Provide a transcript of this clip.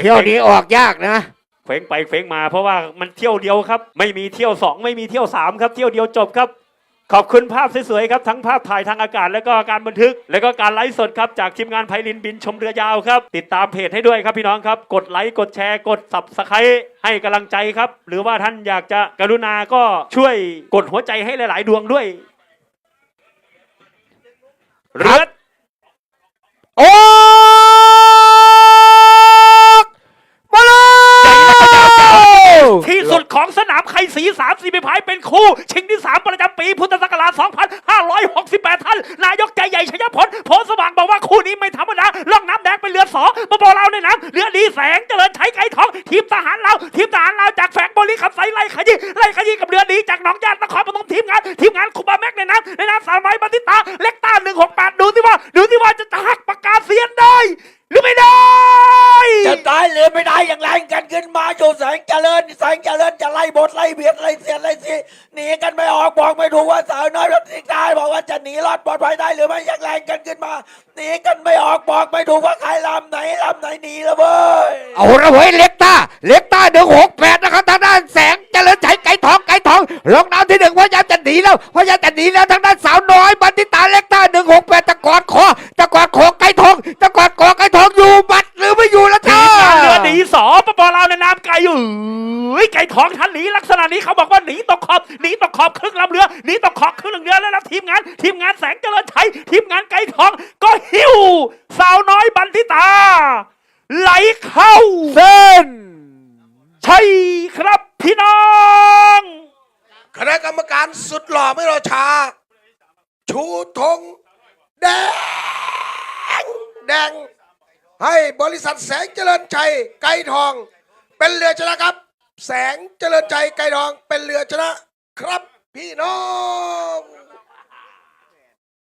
เที่ยวนี้ออกยากนะเฟ้งไปเฟ้งมาเพราะว่ามันเที่ยวเดียวครับ ไม่มีเที่ยวสองไม่มีเที่ยวสามครับ เที่ยวเดียวจบครับ ขอบคุณภาพสวยๆครับทั้งภาพถ่ายทางอากาศ และก็การบันทึก และก็การไลฟ์สดครับจากทีมงานไพลินบินชมเรือยาวครับ ติดตามเพจให้ด้วยครับพี่น้องครับ กดไลค์กดแชร์ กดสับสไครให้กำลังใจครับ หรือว่าท่านอยากจะกรุณาก็ช่วยกดหัวใจให้หลาย ๆ ดวงด้วยเรือ สนามไข่สีสามสีพิพายเป็นคู่ ชิงที่3ประจำปีพุทธศักราช2568 ท่าน นายกใจใหญ่ชัยพลโพสว่างบอกว่าคู่นี้ไม่ธรรมดาล่องน้ำแดงเป็นเรือสอมาบอกเราในน้ำเรือดีแสงเจริญใช้ไก่ทอง ทีมทหารเราทีมทหารเราจากแฝงบริขับไซไล่ขยี้ไล่ขยี้กับเรือดีจากหนองญาตินครปฐมทีมงานทีมงานคุบาแม็กในน้ำในน้ำสาวน้บัติตาเล็กต้า168ดูที่ว่าดูที่ว่าจะหักปากกาเซียนได้ หรือไม่ได้ จะตายหรือไม่ได้อย่างแรงกันขึ้นมาอยู่แสงเจริญแสงเจริญจะไล่บทไล่เบียดไล่เสียดไล่สีหนีกันไม่ออกบอกไม่ถูกว่าสาวน้อยรัตติกายบอกว่าจะหนีรอดปลอดภัยได้หรือไม่อย่างแรงกันขึ้นมาหนีกันไม่ออกบอกไม่ถูกว่าใครลำไหนลำไหนหนีละเว้ยเอาละเว้ยเล็กต้าเล็กต้าหนึ่งหกแปดนะครับทางด้านแสงเจริญชัยไก่ทองไก่ทองลงน้ำที่หนึ่งพยายามจะหนีแล้วพยายามจะหนีแล้วทางด้านสาวน้อยบันทิตาเล็ก ฮ้ยไก่ทองทันหนีลักษณะนี้เขาบอกว่าหนีตกขอบหนีตกขอบครึ่งลำเรือหนีตกขอบครึ่งลำเรือแล้วนะทีมงาน ทีมงานแสงเจริญชัยทีมงานไก่ทอง ก็หิวสาวน้อยบันทิตา ไหลเข้าเส้นใช่ครับพี่น้องคณะกรรมการสุดหล่อไม่รอช้า ชูธงแดง แดง ให้บริษัทแสงเจริญชัยไก่ทอง เป็นเรือชนะครับ แสงเจริญใจไก่ดองเป็นเรือชนะครับ พี่น้อง